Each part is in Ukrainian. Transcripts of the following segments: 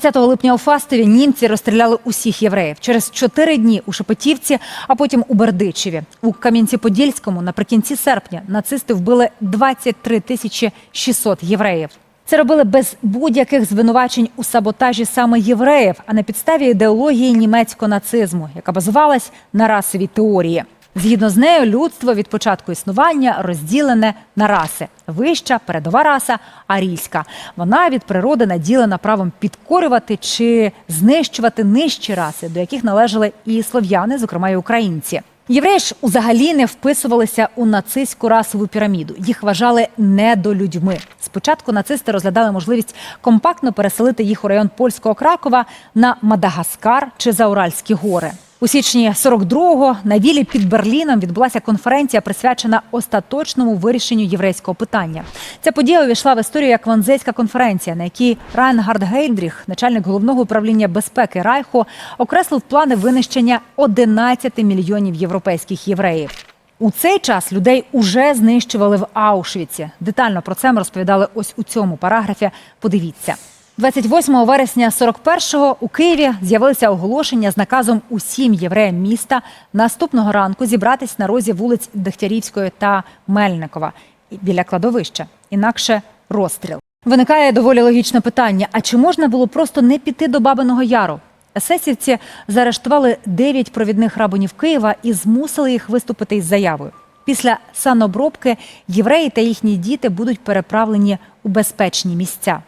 20 липня у Фастові німці розстріляли усіх євреїв через чотири дні у Шепетівці, а потім у Бердичеві. У Кам'янці-Подільському наприкінці серпня нацисти вбили 23 тисячі 600 євреїв. Це робили без будь-яких звинувачень у саботажі саме євреїв, а на підставі ідеології німецького нацизму, яка базувалась на расовій теорії. Згідно з нею, людство від початку існування розділене на раси: вища, передова раса, арійська. Вона від природи наділена правом підкорювати чи знищувати нижчі раси, до яких належали і слов'яни, зокрема і українці. Євреї ж взагалі не вписувалися у нацистську расову піраміду. Їх вважали недолюдьми. Спочатку нацисти розглядали можливість компактно переселити їх у район польського Кракова на Мадагаскар чи Зауральські гори. У січні 42-го на вілі під Берліном відбулася конференція, присвячена остаточному вирішенню єврейського питання. Ця подія увійшла в історію як Ванзейська конференція, на якій Райнгард Гейдріх, начальник головного управління безпеки Райху, окреслив плани винищення 11 мільйонів європейських євреїв. У цей час людей уже знищували в Аушвіці. Детально про це ми розповідали ось у цьому параграфі. Подивіться. 28 вересня 41-го у Києві з'явилися оголошення з наказом усім євреям міста наступного ранку зібратись на розі вулиць Дегтярівської та Мельникова біля кладовища. Інакше розстріл. Виникає доволі логічне питання: а чи можна було просто не піти до Бабиного Яру? Есесівці заарештували 9 провідних рабонів Києва і змусили їх виступити із заявою. Після санобробки євреї та їхні діти будуть переправлені у безпечні місця.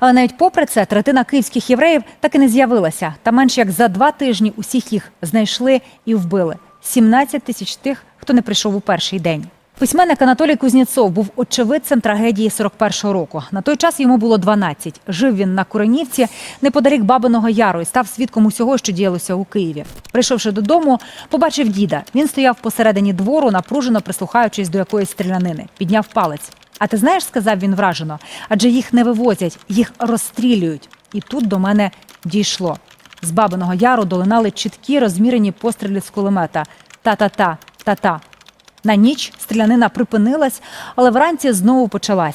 Але навіть попри це третина київських євреїв так і не з'явилася. Та менш як за два тижні усіх їх знайшли і вбили. 17 тисяч тих, хто не прийшов у перший день. Письменник Анатолій Кузнєцов був очевидцем трагедії 41-го року. На той час йому було 12. Жив він на Куренівці неподалік Бабиного Яру і став свідком усього, що діялося у Києві. Прийшовши додому, побачив діда. Він стояв посередині двору, напружено прислухаючись до якоїсь стрілянини. Підняв палець. А ти знаєш, сказав він вражено, адже їх не вивозять, їх розстрілюють. І тут до мене дійшло. З Бабиного Яру долинали чіткі розмірені постріли з кулемета. Та-та-та, та-та. На ніч стрілянина припинилась, але вранці знову почалась.